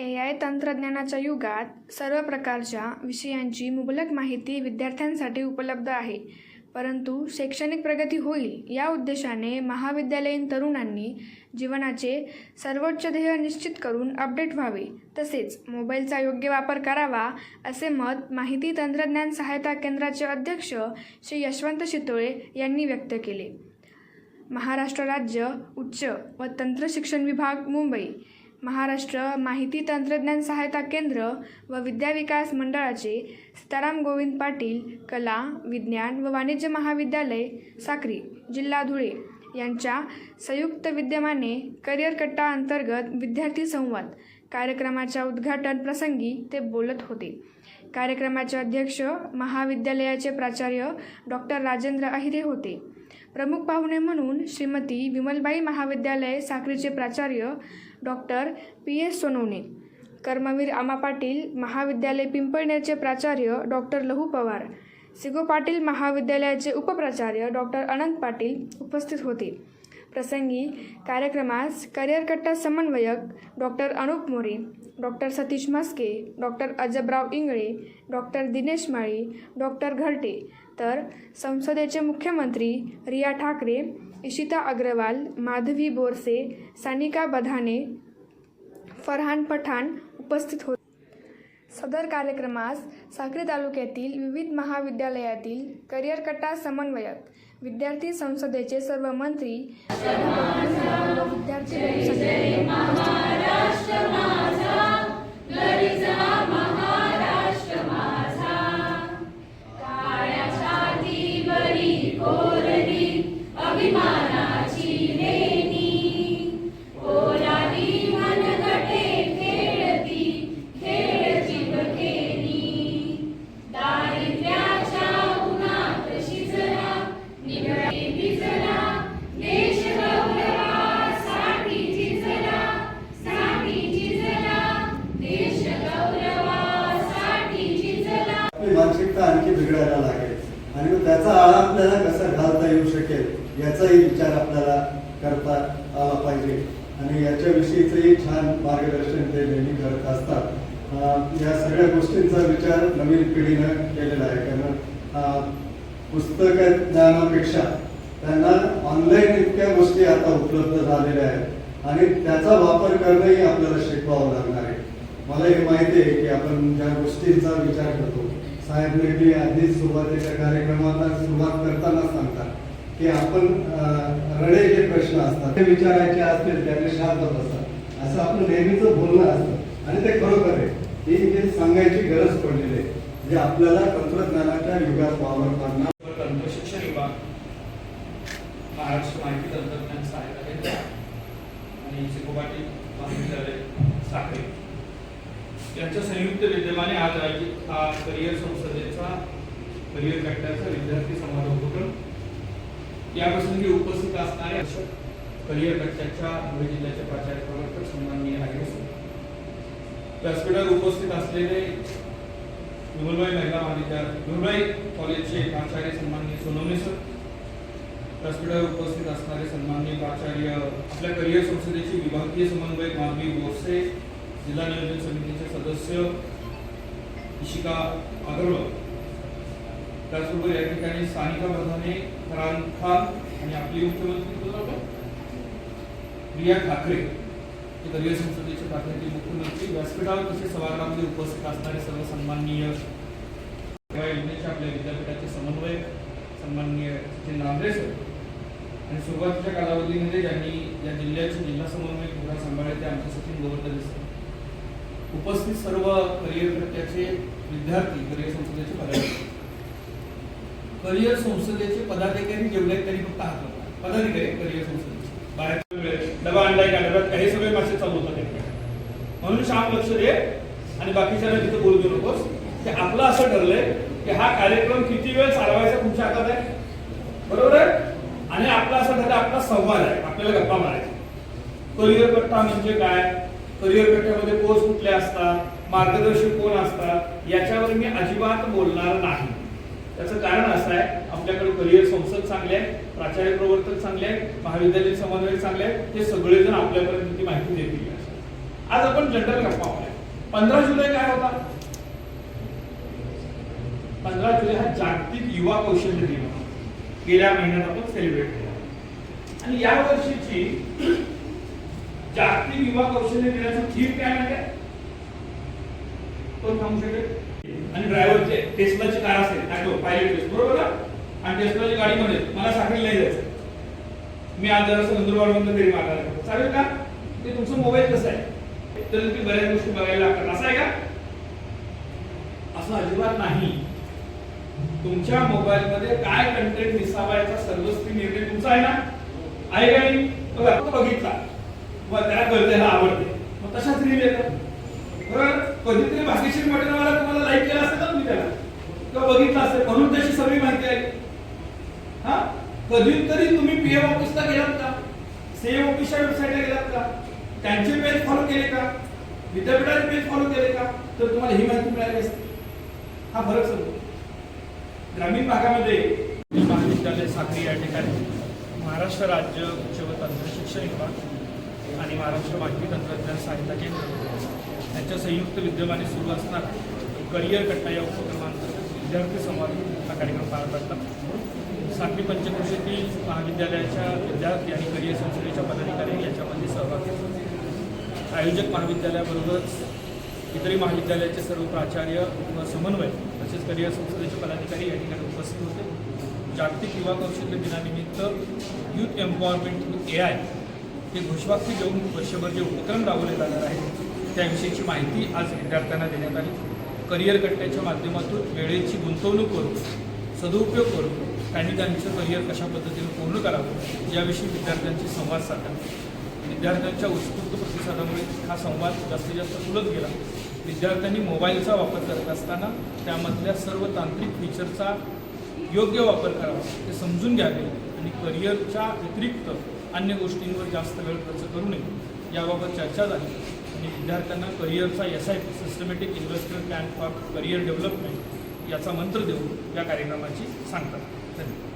ए I तंत्रज्ञानाच्या युगात सर्व प्रकारच्या विषयांची मुबलक माहिती विद्यार्थ्यांसाठी उपलब्ध आहे. परंतु शैक्षणिक प्रगती होईल या उद्देशाने महाविद्यालयीन तरुणांनी जीवनाचे सर्वोच्च ध्येय निश्चित करून अपडेट व्हावे. तसेच मोबाईलचा योग्य वापर करावा असे मत माहिती तंत्रज्ञान सहायता केंद्राचे अध्यक्ष श्री यशवंत शितोळे यांनी व्यक्त केले. महाराष्ट्र राज्य उच्च व तंत्र शिक्षण विभाग मुंबई. महाराष्ट्र माहिती तंत्रज्ञान सहायता केंद्र व विद्याविकास मंडळाचे सीताराम गोविंद पाटील कला विज्ञान व वाणिज्य महाविद्यालय साक्री जिल्हा धुळे यांच्या संयुक्त विद्यमाने करिअर कट्टा अंतर्गत विद्यार्थी संवाद कार्यक्रमाच्या उद्घाटन प्रसंगी ते बोलत होते. कार्यक्रमाचे अध्यक्ष महाविद्यालयाचे प्राचार्य डॉक्टर राजेंद्र अहिरे होते. प्रमुख पाहुणे म्हणून श्रीमती विमलबाई महाविद्यालय साखरीचे प्राचार्य doctor P S Sonawane. Karmaveer Aama Patil महाविद्यालय पिंपळनेरचे प्राचार्य डॉक्टर लहू पवार. सिगो पाटील महाविद्यालयाचे उपप्राचार्य डॉक्टर अनंत पाटील उपस्थित होते. प्रसंगी कार्यक्रमास करिअर कट्टा समन्वयक doctor Anup More doctor Satish Mhaske doctor Ajabrao Ingale doctor Dinesh Mali doctor Gharte तर संसदेचे मुख्यमंत्री रिया ठाकरे इशिता अग्रवाल माधवी बोरसे सानिका बधाने फरहान पठाण उपस्थित होते. सदर कार्यक्रमास साक्री तालुक्यातील विविध महाविद्यालयातील करिअर कट्टा समन्वयक विद्यार्थी संसदेचे सर्व मंत्री विद्यार्थी करायला लागेल. आणि त्याचा आळा आपल्याला कसा घालता येऊ शकेल याचाही विचार आपल्याला करता आला पाहिजे. आणि याच्याविषयीचंही छान मार्गदर्शन ते नेहमी करत असतात. या सगळ्या गोष्टींचा विचार नवीन पिढीनं केलेला आहे. कारण पुस्तक ज्ञानापेक्षा त्यांना ऑनलाईन इतक्या गोष्टी आता उपलब्ध झालेल्या आहेत. आणि त्याचा वापर करणंही आपल्याला शिकवावं लागणार आहे. मला हे माहिती आहे की आपण ज्या गोष्टींचा विचार करतो साहेब नेहमी आधीच सुरुवातीच्या कार्यक्रमाला सुरुवात करताना सांगतात की आपण रडे जे प्रश्न असतात ते विचारायचे असतील त्याने शांत बसतात असं आपलं नेहमीच बोलणं असतं. आणि ते खरोखर आहे. ही जे सांगायची गरज पडलेली आहे जे आपल्याला तंत्रज्ञानाच्या युगात वावर तंत्र शिक्षण विभाग महाराष्ट्र माहिती तंत्रज्ञान सहायता केंद्र आणि शिकोपाटी महाविद्यालय साखरे यांच्या संयुक्त विद्यमाने आज आयोजित हा करिअर संसदेचा करिअर कट्ट्याचा विद्यार्थी संवाद उपक्रम याप्रसंगी उपस्थित असणारे करिअर कट्ट्याच्या धुळे जिल्ह्याचे प्राचार्य प्रवर्तक सन्माननीय आहे व्यासपीठावर उपस्थित असलेले विमलबाई महिला महाविद्यालय विमलबाई कॉलेजचे प्राचार्य सन्माननीय सोनवणे सर. व्यासपीठावर उपस्थित असणारे सन्माननीय प्राचार्य आपल्या करिअर संसदेचे विभागीय समन्वयक माधवी बोरसे. जिल्हा नियोजन समितीचे सदस्य इशिका अगरवाल त्याचबरोबर या ठिकाणी सानिका प्रधाने फरान खान आणि आपली मुख्यमंत्री प्रिया रिया ठाकरे. हे करिअर संसदेचे प्रातिनिधिक मुख्यमंत्री. व्यासपीठावर तसेच सभागृहामध्ये उपस्थित असणारे सर्व सन्माननीय या योजनेचे आपल्या विद्यापीठाचे समन्वयक सन्माननीय सचिन नांद्रे सर. आणि सुरुवातीच्या कालावधीमध्ये ज्यांनी या जिल्ह्याचे जिल्हा समन्वयक विभाग सांभाळले ते आमचे सचिन गोवर्धन सर. उपस्थित सर्व करिअर कट्ट्याचे विद्यार्थी करिअर संसदेचे पदाधिकारी. करिअर संसदेचे पदाधिकारी जेवढे त्यांनी फक्त हात पदाधिकारी करिअर संसदेचे. बाहेर वेळेस डबा आणलाय का? डब्यात काही सगळे मासे चालू होतात म्हणून शाम लक्ष दे आणि बाकीच्या तिथं बोलू देऊ नकोस की आपलं असं ठरलंय की हा कार्यक्रम किती वेळ चालवायचा तुमच्या हातात आहे? बरोबर आहे? आणि आपला असं ठरलं आपला संवाद आहे. आपल्याला गप्पा मारायचा करिअर कट्टा म्हणजे काय? करिअर कट्ट्यामध्ये कोर्स कुठले असतात? मार्गदर्शक कोण असतात? याच्यावर मी अजिबात बोलणार नाही. त्याचं कारण असं आहे आपल्याकडे करिअर संसद चांगले आहे प्राचार्य प्रवर्तक चांगले आहेत महाविद्यालयीन समन्वयक चांगले आहेत हे सगळेजण आपल्यापर्यंत ती माहिती देतील. आज आपण जनरल गप्पा मारूया. पंधरा जुलै काय होता? पंधरा जुलै हा जागतिक युवा कौशल्य दिन होता. गेल्या महिन्यात आपण सेलिब्रेट केला. आणि या वर्षीची जागतिक युवा कौशल्य दिनाचं थीम काय माहिती कोण सांगू शकेल आणि ड्रायव्हरचे टेस्लाची कार असेल ऑटो पायलट टेस्ट बरोबर ना? आणि टेस्लाची गाडीमध्ये मला साखळी नाही जायचं. मी आज जरा नंदुरबार मधून घरी मागायला चालेल का? ते तुमचं मोबाईल कसं आहे? तर तुम्ही बऱ्याच गोष्टी बघायला लागतात. असं आहे का? असं अजिबात नाही. तुमच्या मोबाईल मध्ये काय कंटेंट दिसावा याचा सर्वस्वी निर्णय तुमचा आहे ना? आहे का नाही? बघा बघितला. मग त्याला कळतं आवडते. मग तशाच लिहिले येतात. बरोबर कधीतरी भाग्यश्री मटेरियलवाला तुम्हाला लाईक केला असेल ना तुम्ही त्याला. किंवा बघितलं असेल. म्हणून त्याची सगळी माहिती आहे. हा? कधीतरी तुम्ही पीएम ऑफिसला गेलात का? सीएम ऑफिसच्या वेबसाईटला गेलात का? त्यांचे पेज फॉलो केले का? विद्यापीठाचे पेज फॉलो केले का? तर तुम्हाला ही माहिती मिळाली असते. हा फरक समजतो. ग्रामीण भागामध्ये महाविद्यालय साखरी या ठिकाणी महाराष्ट्र राज्य उच्च व तंत्र शिक्षण विभाग आणि महाराष्ट्र माहिती तंत्रज्ञान साहित्य केंद्र यांच्या संयुक्त विद्यमाने सुरू असणारा करिअर कट्टा या उपक्रमांतर्गत विद्यार्थी संवाद हा कार्यक्रम पार पडतात साखरी पंचक्रोशीतील महाविद्यालयाच्या विद्यार्थी आणि करिअर संस्थेच्या पदाधिकारी याच्यामध्ये सहभागी आयोजक महाविद्यालयाबरोबरच इतरही महाविद्यालयाचे सर्व प्राचार्य व समन्वय तसेच करिअर संस्थेचे पदाधिकारी या ठिकाणी उपस्थित होते. जागतिक युवा कौशल्य दिनानिमित्त youth empowerment through A I हे घोषवाक्य घेऊन वर्षभर जे उपक्रम राबवले जाणार आहेत त्याविषयीची माहिती आज विद्यार्थ्यांना देण्यात आली. करिअर कट्ट्याच्या माध्यमातून वेळेची गुंतवणूक करून सदुपयोग करून त्यांनी त्यांचं करिअर कशा पद्धतीने पूर्ण करावं याविषयी विद्यार्थ्यांशी संवाद साधला. विद्यार्थ्यांच्या उत्स्फूर्त प्रतिसादामुळे हा संवाद जास्तीत जास्त फुलत गेला. विद्यार्थ्यांनी मोबाईलचा वापर करत असताना त्यामधल्या सर्व तांत्रिक फीचरचा योग्य वापर करावा ते समजून घ्यावे आणि करिअरच्या व्यतिरिक्त अन्य गोष्टींवर जास्त वेळ खर्च करू नये. याबाबत चर्चा झाली. आणि विद्यार्थ्यांना करिअरचा S I P systematic investment plan for career development याचा मंत्र देऊन या कार्यक्रमाची सांगतात. धन्यवाद.